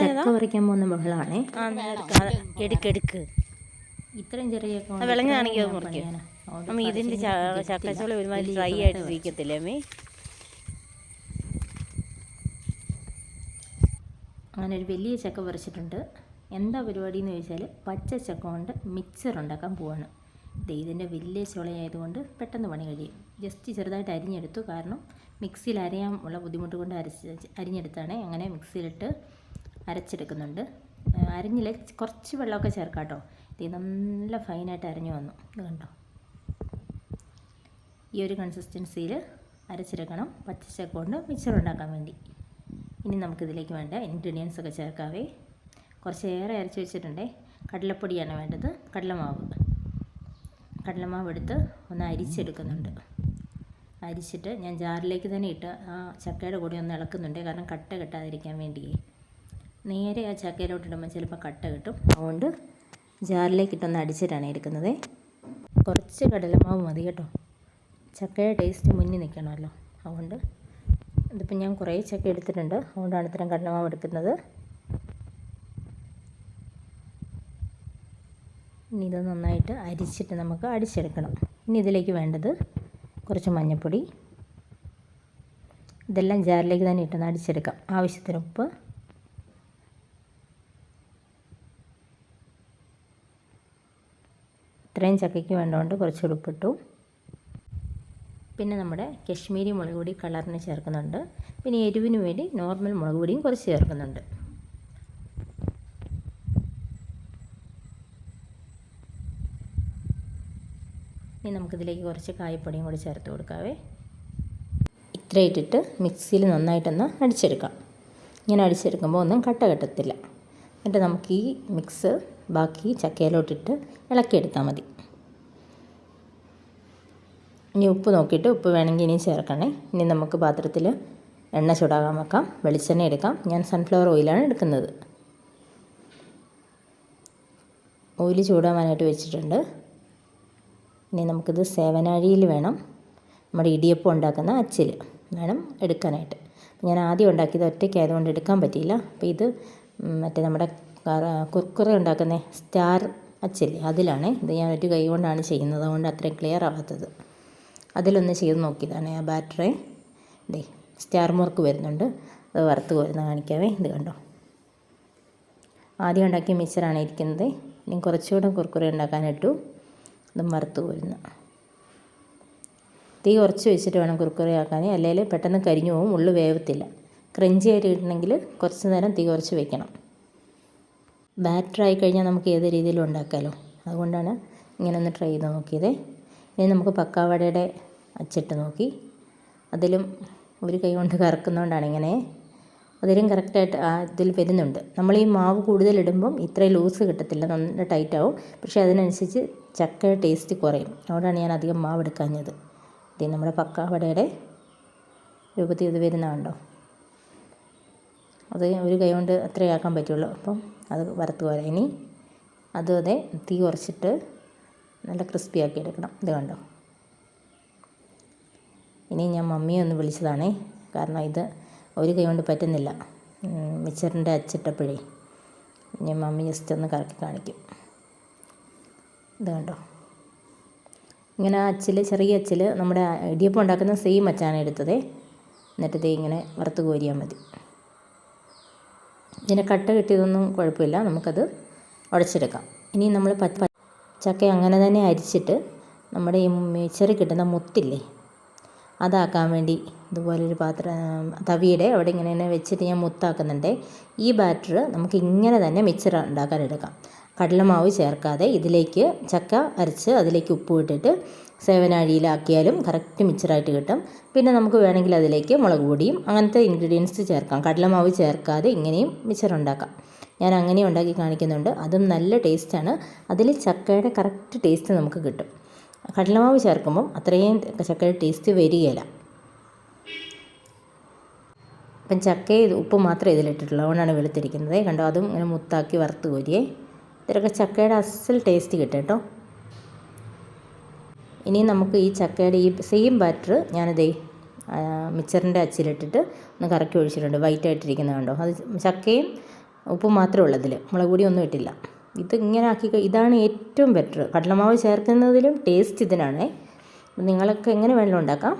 ചക്ക പറിക്കാൻ പോകുന്ന ബഹളമാണേ എടുക്കെടുക്ക് ഇത്രയും ചെറിയ വിളഞ്ഞാണെങ്കിൽ അത് മുറിക്കും. അമ്മ ഇതിന്റെ പറിച്ചെങ്കിൽ ചക്കച്ചോള ഒരുമാതിരി വലിയ ഡ്രൈ ചക്ക ആയിട്ട്. ഇരിക്കത്തില്ലേ അമ്മേ? അങ്ങനെ ഒരു വലിയ ചക്ക പറിച്ചിട്ടുണ്ട്. എന്താ പരിപാടി എന്ന് ചോദിച്ചാൽ പച്ച ചക്ക കൊണ്ട് മിക്സർ ഉണ്ടാക്കാൻ പോവാണ്. ഇതിന്റെ വലിയ ചുളയായതുകൊണ്ട് പെട്ടെന്ന് പണി കഴിയും. ജസ്റ്റ് ചെറുതായിട്ട് അരിഞ്ഞെടുത്തു. കാരണം മിക്സിയിൽ അരയാൻ ഉള്ള ബുദ്ധിമുട്ട് കൊണ്ട് അരച്ച് അരിഞ്ഞെടുത്താണ്. അങ്ങനെ മിക്സിയിലിട്ട് അരച്ചെടുക്കുന്നുണ്ട്. അരിഞ്ഞില്ല? കുറച്ച് വെള്ളമൊക്കെ ചേർക്കാം കേട്ടോ. ഇത് നല്ല ഫൈനായിട്ട് അരഞ്ഞു വന്നു. ഇത് കണ്ടോ? ഈ ഒരു കൺസിസ്റ്റൻസിയിൽ അരച്ചെടുക്കണം. പച്ചച്ചക്ക കൊണ്ട് മിക്സർ ഉണ്ടാക്കാൻ വേണ്ടി. ഇനി നമുക്കിതിലേക്ക് വേണ്ട ഇൻഗ്രീഡിയൻസ് ഒക്കെ ചേർക്കാവേ. കുറച്ചേറെ അരച്ച് വെച്ചിട്ടുണ്ടേ. കടലപ്പൊടിയാണ് വേണ്ടത്. കടലമാവ്. കടലമാവ് എടുത്ത് ഒന്ന് അരിച്ചെടുക്കുന്നുണ്ട്. അരിച്ചിട്ട് ഞാൻ ജാറിലേക്ക് തന്നെ ഇട്ട് ആ ചക്കയുടെ കൂടെ ഒന്ന് ഇളക്കുന്നുണ്ട്. കാരണം കട്ട കെട്ടാതിരിക്കാൻ വേണ്ടിയേ. നേരെ ആ ചക്കയിലോട്ട് ഇടുമ്പോൾ ചിലപ്പോൾ കട്ട കിട്ടും. അതുകൊണ്ട് ജാറിലേക്ക് ഇട്ടൊന്ന് അടിച്ചിട്ടാണ് എടുക്കുന്നത്. കുറച്ച് കടലമാവ് മതി കേട്ടോ. ചക്കയുടെ ടേസ്റ്റ് മുന്നിൽ നിൽക്കണമല്ലോ അതുകൊണ്ട് ഇതിപ്പോൾ ഞാൻ കുറേ ചക്ക എടുത്തിട്ടുണ്ട്. അതുകൊണ്ടാണ് ഇത്തരം കടലമാവ് എടുക്കുന്നത്. ഇനി ഇത് നന്നായിട്ട് അരിച്ചിട്ട് നമുക്ക് അടിച്ചെടുക്കണം. ഇനി ഇതിലേക്ക് വേണ്ടത് കുറച്ച് മഞ്ഞൾപ്പൊടി ഇതെല്ലാം ജാറിലേക്ക് തന്നെ ഇട്ടൊന്ന് അടിച്ചെടുക്കാം. ആവശ്യത്തിന് ഉപ്പ്. ഇത്രയും ചക്കയ്ക്ക് വേണ്ടതുകൊണ്ട് കുറച്ച് ഉടുപ്പിട്ടു. പിന്നെ നമ്മുടെ കശ്മീരി മുളക് പൊടി കളറിന് ചേർക്കുന്നുണ്ട്. പിന്നെ എരിവിന് വേണ്ടി നോർമൽ മുളക് പൊടിയും കുറച്ച് ചേർക്കുന്നുണ്ട്. ഇനി നമുക്കിതിലേക്ക് കുറച്ച് കായപ്പൊടിയും കൂടി ചേർത്ത് കൊടുക്കാവേ. ഇത്ര ഇട്ടിട്ട് മിക്സിയിൽ നന്നായിട്ടൊന്ന് അടിച്ചെടുക്കാം. ഇങ്ങനെ അടിച്ചെടുക്കുമ്പോൾ ഒന്നും കട്ട കെട്ടത്തില്ല. എന്നിട്ട് നമുക്ക് ഈ മിക്സ് ബാക്കി ചക്കയിലോട്ടിട്ട് ഇളക്കിയെടുത്താൽ മതി. ഇനി ഉപ്പ് നോക്കിയിട്ട് ഉപ്പ് വേണമെങ്കിൽ ഇനിയും ചേർക്കണേ. ഇനി നമുക്ക് പാത്രത്തിൽ എണ്ണ ചൂടാകാൻ വെക്കാം. വെളിച്ചെണ്ണ എടുക്കാം. ഞാൻ സൺഫ്ലവർ ഓയിലാണ് എടുക്കുന്നത്. ഓയിൽ ചൂടാവാനായിട്ട് വെച്ചിട്ടുണ്ട്. ഇനി നമുക്കിത് സേവനാഴിയിൽ വേണം. നമ്മുടെ ഇടിയപ്പം ഉണ്ടാക്കുന്ന അച്ചിൽ വേണം എടുക്കാനായിട്ട്. ഞാൻ ആദ്യം ഉണ്ടാക്കിയത് ഒറ്റയ്ക്കായതുകൊണ്ട് എടുക്കാൻ പറ്റിയില്ല. അപ്പോൾ ഇത് മറ്റേ നമ്മുടെ കുർക്കുറ ഉണ്ടാക്കുന്ന സ്റ്റാർ അച്ചില്ലേ? അതിലാണ്. ഇത് ഞാൻ ഒരു കൈ കൊണ്ടാണ് ചെയ്യുന്നത്. അതുകൊണ്ട് അത്രയും ക്ലിയർ ആവാത്തത്. അതിലൊന്ന് ചെയ്ത് നോക്കിയതാണ് ആ ബാറ്ററി ദേ സ്റ്റാർ മുറുക്ക് വരുന്നുണ്ട്. അത് വറുത്ത് കോരുന്ന കാണിക്കാവേ. ഇത് കണ്ടോ? ആദ്യം ഉണ്ടാക്കിയ മിക്സറാണ് ഇരിക്കുന്നത്. ഇനി കുറച്ചുകൂടെ കുർക്കുറ ഉണ്ടാക്കാനിട്ടു. അതും വറുത്ത് പോരുന്ന തീ കുറച്ച് വെച്ചിട്ട് വേണം കുർക്കുറ ആക്കാൻ അല്ലെങ്കിൽ പെട്ടെന്ന് കരിഞ്ഞു പോകും. ഉള്ളു വേവത്തില്ല. ക്രഞ്ചി ആയിട്ട് കിട്ടണമെങ്കിൽ കുറച്ച് നേരം തീ കുറച്ച് വെക്കണം. ബാറ്റർ കഴിഞ്ഞാൽ നമുക്ക് ഏത് രീതിയിലും ഉണ്ടാക്കാമല്ലോ അതുകൊണ്ടാണ് ഇങ്ങനെ ഒന്ന് ട്രൈ ചെയ്ത് നോക്കിയത്. ഇനി നമുക്ക് പക്കാവടയുടെ അച്ചിട്ട് നോക്കി. അതിലും ഒരു കൈ കൊണ്ട് കറക്കുന്നതുകൊണ്ടാണ് ഇങ്ങനെ. അതിലും കറക്റ്റായിട്ട് ആ ഇതിൽ വരുന്നുണ്ട്. നമ്മൾ ഈ മാവ് കൂടുതലിടുമ്പം ഇത്രയും ലൂസ് കിട്ടത്തില്ല നല്ല ടൈറ്റ് ആവും പക്ഷേ അതിനനുസരിച്ച് ചക്ക ടേസ്റ്റ് കുറയും. അതുകൊണ്ടാണ് ഞാൻ അധികം മാവ് എടുക്കാഞ്ഞത്. ഇത് നമ്മുടെ പക്കാവടയുടെ രൂപത്തിൽ ഇത് വരുന്നതുണ്ടോ അത് ഒരു കൈ കൊണ്ട് അത്രയേ ആക്കാൻ പറ്റുള്ളൂ. അപ്പം അത് വറുത്ത് പോരാ ഇനി അതും അതെ തീ കുറച്ചിട്ട് നല്ല ക്രിസ്പി ആക്കി എടുക്കണം. ഇത് കണ്ടോ? ഇനി ഞാൻ മമ്മിയെ ഒന്ന് വിളിച്ചതാണേ. കാരണം ഇത് ഒരു കൈ കൊണ്ട് പറ്റുന്നില്ല. മിച്ചറിന്റെ അച്ചിട്ടപ്പോഴേ ഞാൻ മമ്മി ജസ്റ്റ് ഒന്ന് കറക്കി കാണിക്കും. ഇത് കണ്ടോ? ഇങ്ങനെ അച്ചിൽ ചെറിയ അച്ചിൽ നമ്മുടെ ഇടിയപ്പം ഉണ്ടാക്കുന്ന സെയിം അച്ചാണ് എടുത്തത്. എന്നിട്ട് ഇങ്ങനെ വറുത്ത് കോരിയാൽ മതി. ഇതിനെ കട്ട കിട്ടിയതൊന്നും കുഴപ്പമില്ല. നമുക്കത് ഉടച്ചെടുക്കാം. ഇനി നമ്മൾ ചക്ക അങ്ങനെ തന്നെ അരിച്ചിട്ട് നമ്മുടെ ഈ മിച്ചറി കിട്ടുന്ന മുത്തില്ലേ അതാക്കാൻ വേണ്ടി ഇതുപോലൊരു പാത്രം തവിയുടെ അവിടെ ഇങ്ങനെ തന്നെ വെച്ചിട്ട് ഞാൻ മുത്താക്കുന്നുണ്ട്. ഈ ബാറ്റർ നമുക്ക് ഇങ്ങനെ തന്നെ മിച്ചർ ഉണ്ടാക്കാൻ എടുക്കാം. കടലമാവ് ചേർക്കാതെ ഇതിലേക്ക് ചക്ക അരച്ച് അതിലേക്ക് ഉപ്പ് ഇട്ടിട്ട് സേവനാഴിയിലാക്കിയാലും കറക്റ്റ് മിച്ചറായിട്ട് കിട്ടും. പിന്നെ നമുക്ക് വേണമെങ്കിൽ അതിലേക്ക് മുളക് പൊടിയും അങ്ങനത്തെ ഇൻഗ്രീഡിയൻസ് ചേർക്കാം. കടലമാവ് ചേർക്കാതെ ഇങ്ങനെയും മിക്സർ ഉണ്ടാക്കാം. ഞാൻ അങ്ങനെ ഉണ്ടാക്കി കാണിക്കുന്നുണ്ട്. അതും നല്ല ടേസ്റ്റാണ് അതിൽ ചക്കയുടെ കറക്റ്റ് ടേസ്റ്റ് നമുക്ക് കിട്ടും. കടലമാവ് ചേർക്കുമ്പം അത്രയും ചക്കയുടെ ടേസ്റ്റ് വരികയില്ല. അപ്പം ചക്ക ഉപ്പ് മാത്രമേ ഇതിലിട്ടിട്ടുള്ളൂ അതുകൊണ്ടാണ് വെളുത്തിരിക്കുന്നത്. കണ്ടോ? അതും ഇങ്ങനെ മുത്താക്കി വറുത്ത് കോരിയേ. ഇതിലൊക്കെ ചക്കയുടെ അസൽ ടേസ്റ്റ് കിട്ടും കേട്ടോ. ഇനി നമുക്ക് ഈ ചക്കയുടെ ഈ സെയിം ബാറ്റർ ഞാനതേ മിക്സറിന്റെ അച്ചിലിട്ടിട്ട് ഒന്ന് കറക്കി ഒഴിച്ചിട്ടുണ്ട്. വൈറ്റ് ആയിട്ടിരിക്കുന്നത് കണ്ടോ? അത് ചക്കയും ഉപ്പ് മാത്രമേ ഉള്ളൂ ഇതിൽ മുളക് പൊടി ഒന്നും ഇട്ടില്ല. ഇത് ഇങ്ങനെ ആക്കി ഇതാണ് ഏറ്റവും ബെറ്റർ കടലമാവ് ചേർക്കുന്നതിലും ടേസ്റ്റ് ഇതിനാണ്. നിങ്ങളൊക്കെ എങ്ങനെ വേണമെങ്കിലും ഉണ്ടാക്കാം.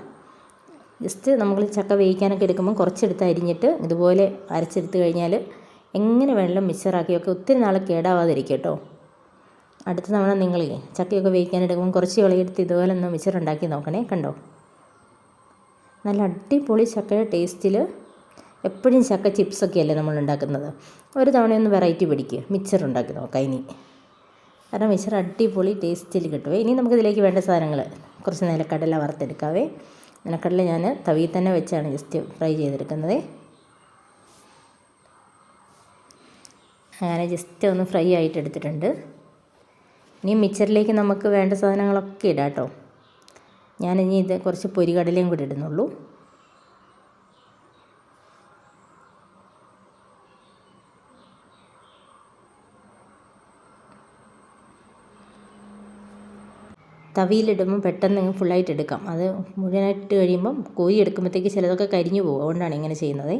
ജസ്റ്റ് നമ്മൾ ചക്ക വേവിക്കാനൊക്കെ എടുക്കുമ്പോൾ കുറച്ചെടുത്ത് അരിഞ്ഞിട്ട് ഇതുപോലെ അരച്ചെടുത്ത് കഴിഞ്ഞാൽ എങ്ങനെ വേണമെങ്കിലും മിക്സറാക്കിയൊക്കെ ഒത്തിരി നാൾ കേടാവാതിരിക്കും കേട്ടോ. അടുത്ത തവണ നിങ്ങൾ ചക്കയൊക്കെ വേവിക്കാനെടുക്കുമ്പോൾ കുറച്ച് വിളയെടുത്ത് ഇതുപോലെ ഒന്ന് മിച്ചർ ഉണ്ടാക്കി നോക്കണേ കണ്ടോ? നല്ല അടിപൊളി ചക്കയുടെ ടേസ്റ്റിൽ എപ്പോഴും ചക്ക ചിപ്സൊക്കെ അല്ലേ നമ്മൾ ഉണ്ടാക്കുന്നത്. ഒരു തവണ ഒന്ന് വെറൈറ്റി പിടിക്കുക മിച്ചർ ഉണ്ടാക്കി നോക്കാം ഇനി. കാരണം മിച്ചർ അടിപൊളി ടേസ്റ്റിൽ കിട്ടുമേ ഇനി നമുക്കിതിലേക്ക് വേണ്ട സാധനങ്ങൾ കുറച്ച് നിലക്കടല വറുത്തെടുക്കാവേ. നിലക്കടല ഞാൻ തവിയിൽ തന്നെ വെച്ചാണ് ജസ്റ്റ് ഫ്രൈ ചെയ്തെടുക്കുന്നത്. അങ്ങനെ ജസ്റ്റ് ഒന്ന് ഫ്രൈ ആയിട്ട് എടുത്തിട്ടുണ്ട്. ഇനി മിക്സറിലേക്ക് നമുക്ക് വേണ്ട സാധനങ്ങളൊക്കെ ഇടാം കേട്ടോ ഇനി ഇത് കുറച്ച് പൊരികടലയും കൂടി ഇടുന്നുള്ളൂ. തവിയിലിടുമ്പോൾ പെട്ടെന്ന് ഫുള്ളായിട്ട് എടുക്കാം. അത് മുഴുവനായിട്ട് കഴിയുമ്പം കോരി എടുക്കുമ്പോഴത്തേക്ക് ചിലതൊക്കെ കരിഞ്ഞു പോകും. അതുകൊണ്ടാണ് ഇങ്ങനെ ചെയ്യുന്നത്.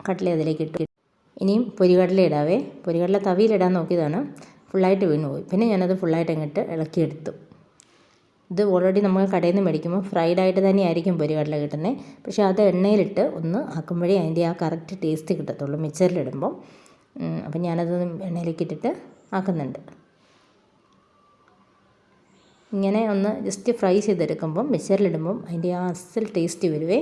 കട്ടില അതിലേക്ക് ഇട്ടു. ഇനിയും പൊരികടല ഇടാവേ. പൊരികടല തവിയിലിടാൻ നോക്കിയതാണ്. ഫുള്ളായിട്ട് വീണു പോയി പിന്നെ ഞാനത് ഫുള്ളായിട്ട് അങ്ങോട്ട് ഇളക്കിയെടുത്തു. ഇത് ഓൾറെഡി നമ്മൾ കടയിൽ നിന്ന് മേടിക്കുമ്പോൾ ഫ്രൈഡ് ആയിട്ട് തന്നെയായിരിക്കും പൊരികടല കിട്ടുന്നത് പക്ഷേ അത് എണ്ണയിലിട്ട് ഒന്ന് ആക്കുമ്പോഴേ അതിന്റെ ആ കറക്റ്റ് ടേസ്റ്റ് കിട്ടത്തുള്ളൂ മിക്സറിലിടുമ്പോൾ അപ്പം ഞാനത് എണ്ണയിലേക്ക് ഇട്ടിട്ട് ആക്കുന്നുണ്ട്. ഇങ്ങനെ ഒന്ന് ജസ്റ്റ് ഫ്രൈ ചെയ്തെടുക്കുമ്പം മിക്സറിലിടുമ്പം അതിന്റെ ആ അസൽ ടേസ്റ്റ് വരുവേ.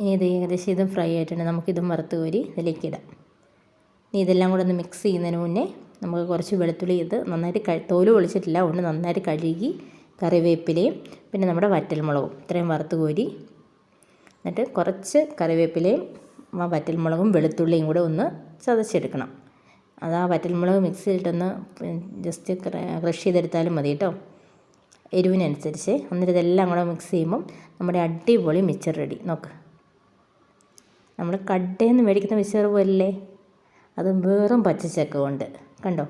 ഇനി ഇത് ഏകദേശം ഇതും ഫ്രൈ ആയിട്ടുണ്ട്. നമുക്കിതും വറുത്ത് കോരി ഇതിലേക്ക് ഇടാം. ഇനി ഇതെല്ലാം കൂടെ ഒന്ന് മിക്സ് ചെയ്യുന്നതിന് മുന്നേ നമുക്ക് കുറച്ച് വെളുത്തുള്ളി ഇത് നന്നായിട്ട് കഴി തോൽ പൊളിച്ചിട്ടില്ല. അതുകൊണ്ട് നന്നായിട്ട് കഴുകി കറിവേപ്പിലയും പിന്നെ നമ്മുടെ വറ്റൽമുളകും ഇത്രയും വറുത്ത് കോരി എന്നിട്ട് കുറച്ച് കറിവേപ്പിലയും ആ വറ്റൽമുളകും വെളുത്തുള്ളിയും കൂടെ ഒന്ന് ചതച്ചെടുക്കണം. അത് ആ വറ്റൽമുളക് മിക്സിയിലിട്ടൊന്ന് ജസ്റ്റ് ക്രഷ് ചെയ്തെടുത്താലും മതി കേട്ടോ. എരിവിനനുസരിച്ച്. എന്നിട്ട് ഇതെല്ലാം കൂടെ മിക്സ് ചെയ്യുമ്പം നമ്മുടെ അടിപൊളി മിച്ചർ റെഡി നോക്ക്. നമ്മൾ കടയിൽ നിന്ന് മേടിക്കുന്ന മിച്ചർ പോലല്ലേ അത് വെറും പച്ചച്ചക്ക കൊണ്ട്. കണ്ടോ?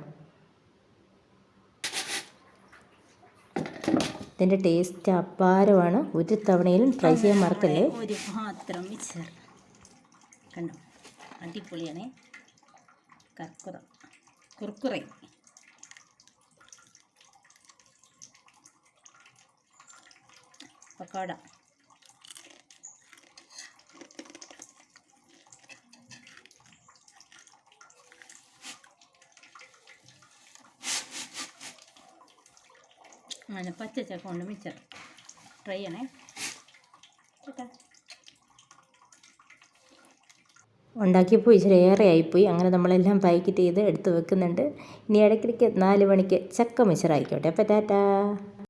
ഇതിന്റെ ടേസ്റ്റ് അപാരമാണ്. ഒരു തവണയിലും ട്രൈ ചെയ്യാൻ മറക്കല്ലേ? ഒരു മാത്രം മിച്ചർ കണ്ടോ? അടിപൊളിയാണ്. കർക്കുറ കുർക്കുറേ പക്കോട. അങ്ങനെ പച്ചച്ചക്ക കൊണ്ട് മിച്ചർ ട്രൈ ചെയ്യണേ. ഓക്കെ ഉണ്ടാക്കിയപ്പോൾ ഇച്ചിരി ഏറെ ആയിപ്പോയി അങ്ങനെ നമ്മളെല്ലാം പാക്കറ്റ് ചെയ്ത് എടുത്ത് വെക്കുന്നുണ്ട്. ഇനി ഇടയ്ക്കിടയ്ക്ക് നാല് മണിക്ക് ചക്ക മിച്ചറായിക്കോട്ടെ അപ്പോൾ ടാറ്റാ.